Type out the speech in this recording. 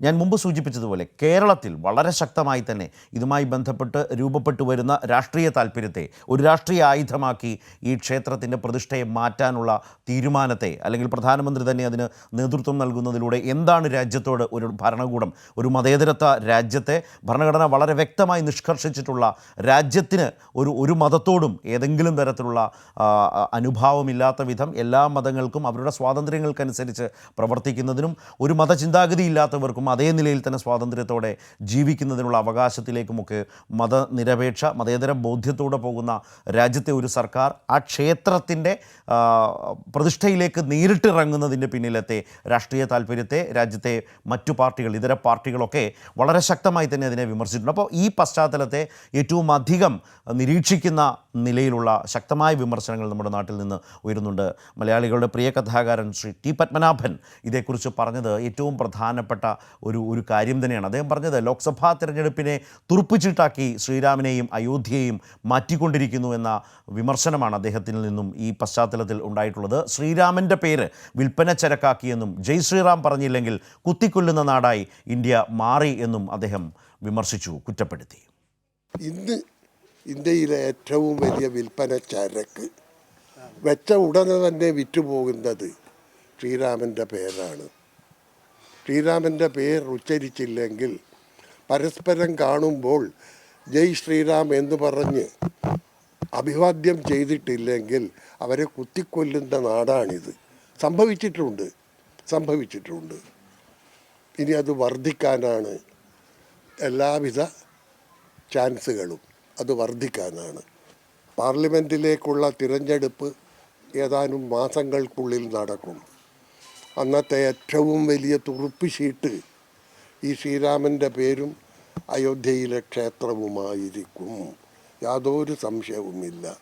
ഞാൻ മുമ്പ് സൂചിപ്പിച്ചതുപോലെ കേരളത്തിൽ വളരെ ശക്തമായി തന്നെ ഇതുമായി ബന്ധപ്പെട്ട് രൂപപ്പെട്ടു വരുന്ന രാഷ്ട്രീയ താല്പര്യത്തെ ഒരു രാഷ്ട്രീയ ആയുധമാക്കി ഈ ക്ഷേത്രത്തിന്റെ പ്രതിഷ്ഠയെ മാറ്റാനുള്ള തീരുമാനത്തെ അല്ലെങ്കിൽ പ്രധാനമന്ത്രി തന്നെ അതിന് നേതൃത്വം നൽകുന്നതിലൂടെ എന്താണ് രാജ്യത്തോട് ഒരു ഭരണകൂടം ഒരു മതേതരത്വ രാജ്യത്തെ ഭരണഘടന വളരെ വ്യക്തമായി നിഷ്കർഷിച്ചിട്ടുള്ള രാജ്യത്തിന് ഒരു ഒരു മതത്തോടും ഏതെങ്കിലും തരത്തിലുള്ള അനുഭാവമില്ലാത്ത വിധം എല്ലാ മതങ്ങൾക്കും അവരുടെ സ്വാതന്ത്ര്യങ്ങൾക്കനുസരിച്ച് പ്രവർത്തിക്കുന്നതിനും ഒരു മതചിന്താഗതി ഇല്ലാത്തവർക്കും അതേ നിലയിൽ തന്നെ സ്വാതന്ത്ര്യത്തോടെ ജീവിക്കുന്നതിനുള്ള അവകാശത്തിലേക്കുമൊക്കെ മതനിരപേക്ഷ മതേതര ബോധ്യത്തോടെ പോകുന്ന രാജ്യത്തെ ഒരു സർക്കാർ ആ ക്ഷേത്രത്തിന്റെ പ്രതിഷ്ഠയിലേക്ക് നേരിട്ടിറങ്ങുന്നതിന്റെ പിന്നിലത്തെ രാഷ്ട്രീയ താല്പര്യത്തെ രാജ്യത്തെ മറ്റു പാർട്ടികൾ ഇതര പാർട്ടികളൊക്കെ വളരെ ശക്തമായി തന്നെ അതിനെ വിമർശിച്ചിട്ടുണ്ട്. അപ്പോൾ ഈ പശ്ചാത്തലത്തെ ഏറ്റവും അധികം നിരീക്ഷിക്കുന്ന നിലയിലുള്ള ശക്തമായ വിമർശനങ്ങൾ നമ്മുടെ നാട്ടിൽ നിന്ന് ഉയരുന്നുണ്ട്. മലയാളികളുടെ പ്രിയ കഥാകാരൻ ശ്രീ ടി പത്മനാഭൻ ഇതേക്കുറിച്ച് പറഞ്ഞത് ഏറ്റവും പ്രധാനപ്പെട്ട ഒരു ഒരു കാര്യം തന്നെയാണ്. അദ്ദേഹം പറഞ്ഞത് ലോക്സഭാ തിരഞ്ഞെടുപ്പിനെ തുറുപ്പിച്ചിട്ടാക്കി ശ്രീരാമനെയും അയോധ്യയെയും മാറ്റിക്കൊണ്ടിരിക്കുന്നു എന്ന വിമർശനമാണ് അദ്ദേഹത്തിൽ നിന്നും ഈ പശ്ചാത്തലത്തിൽ ഉണ്ടായിട്ടുള്ളത്. ശ്രീരാമന്റെ പേര് വിൽപ്പന ചരക്കാക്കിയെന്നും ജയ് ശ്രീറാം പറഞ്ഞില്ലെങ്കിൽ കുത്തിക്കൊല്ലുന്ന നാടായി ഇന്ത്യ മാറി എന്നും അദ്ദേഹം വിമർശിച്ചു കുറ്റപ്പെടുത്തി. ഇന്ന് ഇന്ത്യയിലെ ഏറ്റവും വലിയ വിൽപ്പന ചരക്ക് വെച്ച ഉടനെ തന്നെ വിറ്റുപോകുന്നത് ശ്രീരാമന്റെ പേരാണ്. ശ്രീരാമന്റെ പേര് ഉച്ചരിച്ചില്ലെങ്കിൽ പരസ്പരം കാണുമ്പോൾ ജയ് ശ്രീറാം എന്ന് പറഞ്ഞ് അഭിവാദ്യം ചെയ്തിട്ടില്ലെങ്കിൽ അവരെ കുത്തിക്കൊല്ലുന്ന നാടാണിത്. സംഭവിച്ചിട്ടുണ്ട് സംഭവിച്ചിട്ടുണ്ട്. ഇനി അത് വർദ്ധിക്കാനാണ് എല്ലാവിധ ചാൻസുകളും. അത് വർദ്ധിക്കാനാണ്. പാർലമെന്റിലേക്കുള്ള തിരഞ്ഞെടുപ്പ് ഏതാനും മാസങ്ങൾക്കുള്ളിൽ നടക്കും. അന്നത്തെ ഏറ്റവും വലിയ തുറുപ്പ് ഷീട്ട് ഈ ശ്രീരാമന്റെ പേരും അയോധ്യയിലെ ക്ഷേത്രവുമായിരിക്കും. യാതൊരു സംശയവുമില്ല.